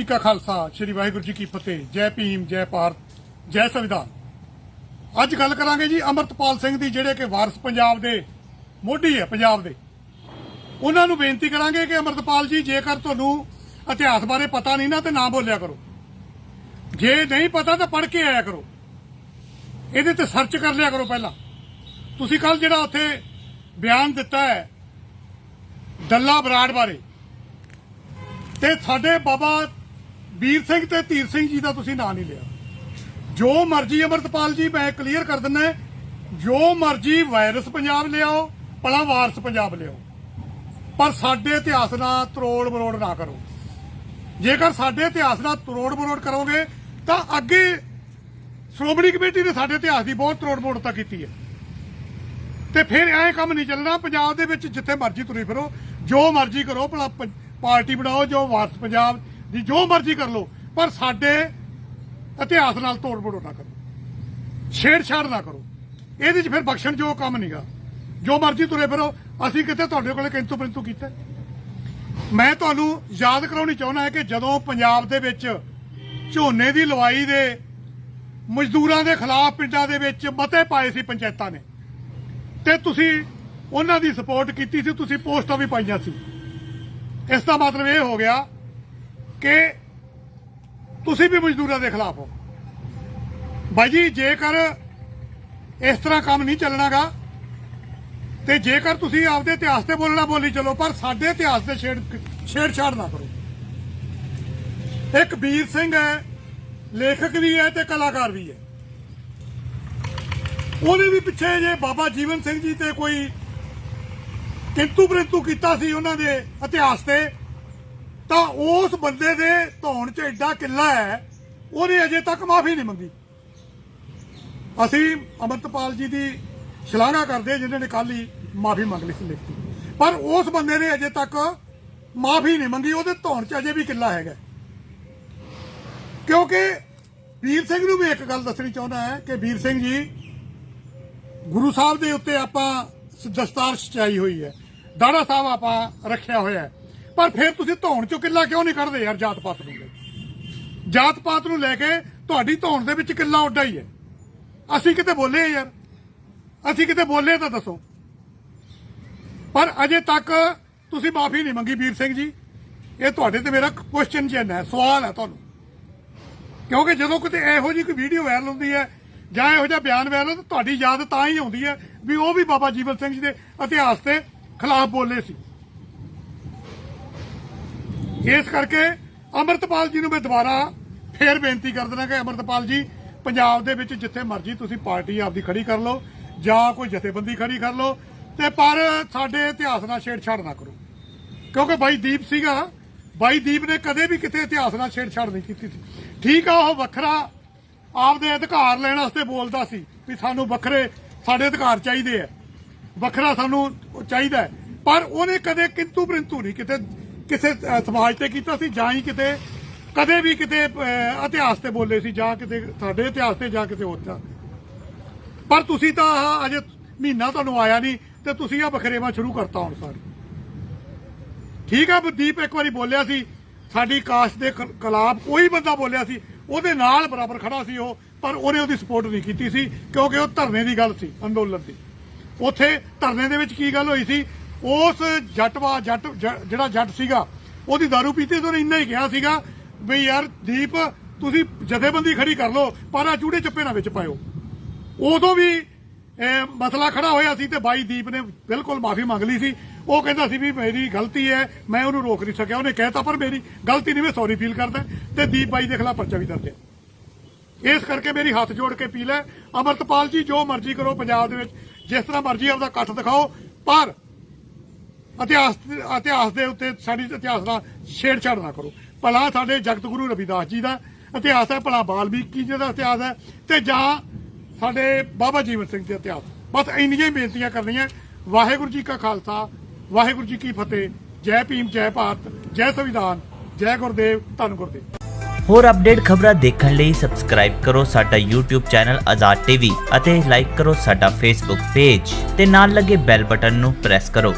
ਜੀ ਕਾ ਖਾਲਸਾ, ਸ੍ਰੀ ਵਾਹਿਗੁਰੂ ਜੀ ਕੀ ਫਤਿਹ। ਜੈ ਭੀਮ, ਜੈ ਭਾਰਤ, ਜੈ ਸੰਵਿਧਾਨ। ਅੱਜ ਗੱਲ ਕਰਾਂਗੇ ਜੀ ਅਮਰਤਪਾਲ ਸਿੰਘ ਦੀ, ਜਿਹੜੇ ਕਿ ਵਾਰਸ ਪੰਜਾਬ ਦੇ, ਮੋਢੀ ਹੈ ਪੰਜਾਬ ਦੇ। ਉਹਨਾਂ ਨੂੰ ਬੇਨਤੀ ਕਰਾਂਗੇ ਕਿ ਅਮਰਤਪਾਲ ਜੀ, ਜੇਕਰ ਤੁਹਾਨੂੰ ਇਤਿਹਾਸ ਬਾਰੇ ਪਤਾ ਨਹੀਂ ਨਾ, ਤੇ ਨਾ ਬੋਲਿਆ ਕਰੋ। ਜੇ ਨਹੀਂ ਪਤਾ, ਤਾਂ ਪੜ੍ਹ ਕੇ ਆਇਆ ਕਰੋ। ਇਹਦੇ ਤੇ ਸਰਚ ਕਰ ਲਿਆ ਕਰੋ ਪਹਿਲਾਂ। ਤੁਸੀਂ ਕੱਲ ਜਿਹੜਾ ਉੱਥੇ ਬਿਆਨ ਦਿੱਤਾ ਹੈ ਦੱਲਾ ਬਰਾੜ ਬਾਰੇ, ਤੇ ਸਾਡੇ ਬਾਬਾ ਵੀਰ ਸਿੰਘ ਤੇ ਧੀਰ ਸਿੰਘ ਜੀ ਦਾ ਤੁਸੀਂ ਨਾਂ ਨਹੀਂ ਲਿਆ। ਜੋ ਮਰਜ਼ੀ ਅਮਰਤਪਾਲ ਜੀ, ਮੈਂ ਕਲੀਅਰ ਕਰ ਦਿੰਦਾ ਜੋ ਮਰਜ਼ੀ ਵਾਇਰਸ ਪੰਜਾਬ ਲਿਆਓ, ਭਲਾ ਵਾਰਸ ਪੰਜਾਬ ਲਿਆਓ, ਪਰ ਸਾਡੇ ਇਤਿਹਾਸ ਨਾਲ ਤਰੋੜ ਮਰੋੜ ਨਾ ਕਰੋ। ਜੇਕਰ ਸਾਡੇ ਇਤਿਹਾਸ ਨਾਲ ਤਰੋੜ ਮਰੋੜ ਕਰੋਗੇ, ਤਾਂ ਅੱਗੇ ਸ਼੍ਰੋਮਣੀ ਕਮੇਟੀ ਨੇ ਸਾਡੇ ਇਤਿਹਾਸ ਦੀ ਬਹੁਤ ਤਰੋੜ ਮਰੋੜਤਾ ਕੀਤੀ ਹੈ। ਤੇ ਫਿਰ ਐਂ ਕੰਮ ਨਹੀਂ ਚੱਲਣਾ, ਪੰਜਾਬ ਦੇ ਵਿੱਚ ਜਿੱਥੇ ਮਰਜ਼ੀ ਤੁਰੇ ਫਿਰੋ, ਜੋ ਮਰਜ਼ੀ ਕਰੋ, ਭਲਾ ਪਾਰਟੀ ਬਣਾਓ, ਜੋ ਵਾਰਸ ਪੰਜਾਬ ਜੀ ਜੋ ਮਰਜ਼ੀ ਕਰ ਲਓ, ਪਰ ਸਾਡੇ ਇਤਿਹਾਸ ਨਾਲ ਤੋੜ ਮਰੋੜ ਨਾ ਕਰੋ। ਛੇੜਛਾੜ ਨਾ ਕਰੋ। ਇਹਦੇ 'ਚ ਫਿਰ ਬਖਸ਼ਣ ਜੋ ਕੰਮ ਨਹੀਂਗਾ ਜੋ ਮਰਜ਼ੀ ਤੁਰੇ ਫਿਰੋ, ਅਸੀਂ ਕਿਤੇ ਤੁਹਾਡੇ ਕੋਲੇ ਕਿੰਤੂ ਪਰੰਤੂ ਕੀਤਾ? ਮੈਂ ਤੁਹਾਨੂੰ ਯਾਦ ਕਰਾਉਣੀ ਚਾਹੁੰਦਾ ਹਾਂ ਕਿ ਜਦੋਂ ਪੰਜਾਬ ਦੇ ਵਿੱਚ ਝੋਨੇ ਦੀ ਲਵਾਈ ਦੇ ਮਜ਼ਦੂਰਾਂ ਦੇ ਖਿਲਾਫ ਪਿੰਡਾਂ ਦੇ ਵਿੱਚ ਮਤੇ ਪਾਏ ਸੀ ਪੰਚਾਇਤਾਂ ਨੇ, ਤੇ ਤੁਸੀਂ ਉਹਨਾਂ ਦੀ ਸਪੋਰਟ ਕੀਤੀ ਸੀ, ਤੁਸੀਂ ਪੋਸਟਾਂ ਵੀ ਪਾਈਆਂ ਸੀ। ਇਸ ਦਾ ਮਤਲਬ ਇਹ ਹੋ ਗਿਆ ਕਿ ਤੁਸੀਂ ਵੀ ਮਜ਼ਦੂਰਾਂ ਦੇ ਖਿਲਾਫ ਹੋ। ਬਾਈ ਜੀ, ਜੇਕਰ ਇਸ ਤਰ੍ਹਾਂ ਕੰਮ ਨਹੀਂ ਚੱਲਣਾਗਾ, ਤੇ ਜੇਕਰ ਤੁਸੀਂ ਆਪਦੇ ਇਤਿਹਾਸ ਤੇ ਬੋਲਣਾ ਬੋਲੀ ਚਲੋ, ਪਰ ਸਾਡੇ ਇਤਿਹਾਸ ਦੇ ਛੇੜ ਛੇੜਛਾੜ ਨਾ ਕਰੋ। ਇੱਕ ਵੀਰ ਸਿੰਘ ਹੈ, ਲੇਖਕ ਵੀ ਹੈ ਤੇ ਕਲਾਕਾਰ ਵੀ ਹੈ। ਉਹਨੇ ਵੀ ਪਿੱਛੇ ਜੇ ਬਾਬਾ ਜੀਵਨ ਸਿੰਘ ਜੀ ਤੇ ਕੋਈ ਕਿੰਤੂ ਪ੍ਰੰਤੂ ਕੀਤਾ ਸੀ ਉਹਨਾਂ ਦੇ ਇਤਿਹਾਸ ਤੇ ਤਾਂ ਉਸ ਬੰਦੇ ਦੇ ਧੌਣ 'ਚ ਐਡਾ ਕਿੱਲਾ ਹੈ, ਉਹਨੇ ਅਜੇ ਤੱਕ ਮਾਫੀ ਨਹੀਂ ਮੰਗੀ। ਅਸੀਂ ਅਮਰਤਪਾਲ ਜੀ ਦੀ ਸ਼ਲਾਘਾ ਕਰਦੇ ਹਾਂ, ਜਿਨ੍ਹਾਂ ਨੇ ਕੱਲ ਹੀ ਮਾਫੀ ਮੰਗ ਲਈ ਸੀ ਲਿਖਤੀ। ਪਰ ਉਸ ਬੰਦੇ ਨੇ ਅਜੇ ਤੱਕ ਮਾਫੀ ਨਹੀਂ ਮੰਗੀ, ਉਹਦੇ ਧੌਣ 'ਚ ਅਜੇ ਵੀ ਕਿੱਲਾ ਹੈਗਾ। ਕਿਉਂਕਿ ਵੀਰ ਸਿੰਘ ਨੂੰ ਵੀ ਇੱਕ ਗੱਲ ਦੱਸਣੀ ਚਾਹੁੰਦਾ ਹੈ ਕਿ ਵੀਰ ਸਿੰਘ ਜੀ, ਗੁਰੂ ਸਾਹਿਬ ਦੇ ਉੱਤੇ ਆਪਾਂ ਦਸਤਾਰ ਸਚਾਈ ਹੋਈ ਹੈ। ਦਾੜਾ ਸਾਹਿਬ ਆਪਾਂ ਰੱਖਿਆ ਹੋਇਆ ਹੈ। ਪਰ ਫਿਰ ਤੁਸੀਂ ਧੌਣ ਚੋਂ ਕਿੱਲਾ ਕਿਉਂ ਨਹੀਂ ਕੱਢਦੇ ਯਾਰ ਜਾਤ ਪਾਤ ਨੂੰ ਜਾਤ ਪਾਤ ਨੂੰ ਲੈ ਕੇ ਤੁਹਾਡੀ ਧੌਣ ਦੇ ਵਿੱਚ ਕਿੱਲਾ ਉੱਡਾ ਹੀ ਹੈ। ਅਸੀਂ ਕਿਤੇ ਬੋਲੇ ਯਾਰ। ਅਸੀਂ ਕਿਤੇ ਬੋਲੇ ਤਾਂ ਦੱਸੋ। ਪਰ ਅਜੇ ਤੱਕ ਤੁਸੀਂ ਮਾਫੀ ਨਹੀਂ ਮੰਗੀ ਵੀਰ ਸਿੰਘ ਜੀ। ਇਹ ਤੁਹਾਡੇ ਤੇ ਮੇਰਾ ਕੁਐਸਚਨ ਚਿੰਨ੍ਹ ਹੈ, ਸਵਾਲ ਹੈ ਤੁਹਾਨੂੰ। ਕਿਉਂਕਿ ਜਦੋਂ ਕਿਤੇ ਇਹੋ ਜਿਹੀ ਕੋਈ ਵੀਡੀਓ ਵਾਇਰਲ ਹੁੰਦੀ ਹੈ ਜਾਂ ਇਹੋ ਜਿਹਾ ਬਿਆਨ ਵਾਇਰਲ ਹੁੰਦਾ, ਤੁਹਾਡੀ ਯਾਦ ਤਾਂ ਹੀ ਆਉਂਦੀ ਹੈ ਵੀ ਉਹ ਵੀ ਬਾਬਾ ਜੀਵਨ ਸਿੰਘ ਜੀ ਦੇ ਇਤਿਹਾਸ ਤੇ ਖਿਲਾਫ ਬੋਲੇ ਸੀ। ਇਸ ਕਰਕੇ ਅਮਰਤਪਾਲ ਜੀ ਨੂੰ ਮੈਂ ਦੁਬਾਰਾ ਫੇਰ ਬੇਨਤੀ ਕਰ ਦਿੰਦਾ ਕਿ ਅਮਰਤਪਾਲ ਜੀ, ਪੰਜਾਬ ਦੇ ਵਿੱਚ ਜਿੱਥੇ ਮਰਜ਼ੀ ਤੁਸੀਂ ਪਾਰਟੀ ਆਪਦੀ ਖੜੀ ਕਰ ਲਓ ਜਾਂ ਕੋਈ ਜਥੇਬੰਦੀ ਖੜੀ ਕਰ ਲਓ ਤੇ ਪਰ ਸਾਡੇ ਇਤਿਹਾਸ ਨਾਲ ਛੇੜਛਾੜ ਨਾ ਕਰੋ। ਕਿਉਂਕਿ ਬਾਈ ਦੀਪ ਸੀਗਾ, ਬਾਈ ਦੀਪ ਨੇ ਕਦੇ ਵੀ ਕਿਤੇ ਇਤਿਹਾਸ ਨਾਲ ਛੇੜਛਾੜ ਨਹੀਂ ਕੀਤੀ ਸੀ। ਠੀਕ ਆ, ਉਹ ਵੱਖਰਾ ਆਪਦੇ ਅਧਿਕਾਰ ਲੈਣ ਵਾਸਤੇ ਬੋਲਦਾ ਸੀ ਵੀ ਸਾਨੂੰ ਵੱਖਰੇ ਸਾਡੇ ਅਧਿਕਾਰ ਚਾਹੀਦੇ ਆ। ਵੱਖਰਾ ਸਾਨੂੰ ਚਾਹੀਦਾ ਪਰ ਉਹਨੇ ਕਦੇ ਕਿੰਤੂ ਪ੍ਰੰਤੂ ਨਹੀਂ ਕਿਤੇ ਕਿਸੇ ਸਮਾਜ ਤੇ ਕੀਤਾ ਸੀ ਜਾਂ ਹੀ ਕਿਤੇ, ਕਦੇ ਵੀ ਕਿਤੇ ਇਤਿਹਾਸ ਤੇ ਬੋਲੇ ਸੀ ਜਾਂ ਕਿਤੇ ਸਾਡੇ ਇਤਿਹਾਸ ਤੇ ਜਾਂ ਕਿਤੇ ਹੋਰ ਪਰ ਤੁਸੀਂ ਤਾਂ ਅਜੇ ਮਹੀਨਾ ਤੁਹਾਨੂੰ ਆਇਆ ਨਹੀਂ ਤੇ ਤੁਸੀਂ ਆ ਬਖਰੇਵਾ ਸ਼ੁਰੂ ਕਰਤਾ ਹੁਣ ਸਾਰੇ। ਠੀਕ ਆ ਦੀਪ ਇੱਕ ਵਾਰੀ ਬੋਲਿਆ ਸੀ, ਸਾਡੀ ਕਾਸਟ ਦੇ ਖਿਲਾਫ ਕੋਈ ਬੰਦਾ ਬੋਲਿਆ ਸੀ, ਉਹਦੇ ਨਾਲ ਬਰਾਬਰ ਖੜਾ ਸੀ ਉਹ, ਪਰ ਉਹਨੇ ਉਹਦੀ ਸਪੋਰਟ ਨਹੀਂ ਕੀਤੀ ਸੀ, ਕਿਉਂਕਿ ਉਹ ਧਰਨੇ ਦੀ ਗੱਲ ਸੀ ਅੰਦੋਲਨ ਦੀ। ਉੱਥੇ ਧਰਨੇ ਦੇ ਵਿੱਚ ਕੀ ਗੱਲ ਹੋਈ ਸੀ ਉਸ ਜੱਟਵਾ ਜੱਟ, ਜ- ਜਿਹੜਾ ਜੱਟ ਸੀਗਾ, ਉਹਦੀ दारू ਪੀਤੀ ਤੇ ਉਹਨੇ ਇੰਨਾ ਹੀ ਕਿਹਾ ਸੀਗਾ ਵੀ ਯਾਰ ਦੀਪ, ਤੁਸੀਂ ਜਥੇਬੰਦੀ ਖੜੀ ਕਰ ਲਓ, ਪਰ ਆ ਚੂੜੇ ਚੱਪੇ ਨਾ ਵਿੱਚ ਪਾਇਓ। ਉਦੋਂ ਵੀ ਮਸਲਾ ਖੜਾ ਹੋਇਆ ਸੀ ਤੇ ਬਾਈ ਦੀਪ ਨੇ ਬਿਲਕੁਲ ਮਾਫੀ ਮੰਗ ਲਈ ਸੀ। ਉਹ ਕਹਿੰਦਾ ਸੀ ਵੀ ਮੇਰੀ ਗਲਤੀ ਹੈ, ਮੈਂ ਉਹਨੂੰ ਰੋਕ ਨਹੀਂ ਸਕਿਆ, ਉਹਨੇ ਕਹਿਤਾ, ਪਰ ਮੇਰੀ ਗਲਤੀ ਨਹੀਂ, ਮੈਂ ਸੌਰੀ ਫੀਲ ਕਰਦਾ। ਤੇ ਦੀਪ ਬਾਈ ਦੇ ਖਿਲਾਫ ਪਰਚਾ ਵੀ ਦਰਜ ਹੈ। ਇਸ ਕਰਕੇ ਮੇਰੀ ਹੱਥ ਜੋੜ ਕੇ ਅਪੀਲ ਹੈ, ਅਮਰਤਪਾਲ ਜੀ, ਜੋ ਮਰਜ਼ੀ ਕਰੋ ਪੰਜਾਬ ਦੇ ਵਿੱਚ, ਜਿਸ ਤਰ੍ਹਾਂ ਮਰਜ਼ੀ ਆਪਦਾ ਇਕੱਠ ਦਿਖਾਓ, ਪਰ ਇਤਿਹਾਸ ਇਤਿਹਾਸ ਦੇ ਉੱਤੇ ਸਾਡੀ ਇਤਿਹਾਸ ਦਾ ਛੇੜਛਾੜ ਨਾ ਕਰੋ। ਭਲਾ ਸਾਡੇ ਜਗਤ ਗੁਰੂ ਰਵਿਦਾਸ ਜੀ ਦਾ ਇਤਿਹਾਸ ਹੈ, ਭਲਾ ਬਾਲਮੀਕੀ ਜੀ ਦਾ ਇਤਿਹਾਸ ਹੈ ਤੇ ਜਾਂ ਸਾਡੇ ਬਾਬਾ ਜੀਵਨ ਸਿੰਘ ਦਾ ਇਤਿਹਾਸ। ਬਸ ਇੰਨੀਆਂ ਬੇਨਤੀਆਂ ਕਰਨੀਆਂ। ਵਾਹਿਗੁਰੂ ਜੀ ਕਾ ਖਾਲਸਾ, ਵਾਹਿਗੁਰੂ ਜੀ ਕੀ ਫਤਿਹ। ਜੈ ਭੀਮ, ਜੈ ਭਾਰਤ, ਜੈ ਸੰਵਿਧਾਨ, ਜੈ ਗੁਰਦੇਵ, ਧੰਨ ਗੁਰਦੇਵ। ਹੋਰ ਅਪਡੇਟ ਖਬਰਾਂ ਦੇਖਣ ਲਈ ਸਬਸਕ੍ਰਾਈਬ ਕਰੋ ਸਾਡਾ YouTube ਚੈਨਲ ਆਜ਼ਾਦ ਟੀਵੀ ਅਤੇ ਲਾਈਕ ਕਰੋ ਸਾਡਾ Facebook ਪੇਜ ਤੇ ਨਾਲ ਲੱਗੇ ਬੈਲ ਬਟਨ ਨੂੰ ਪ੍ਰੈਸ ਕਰੋ।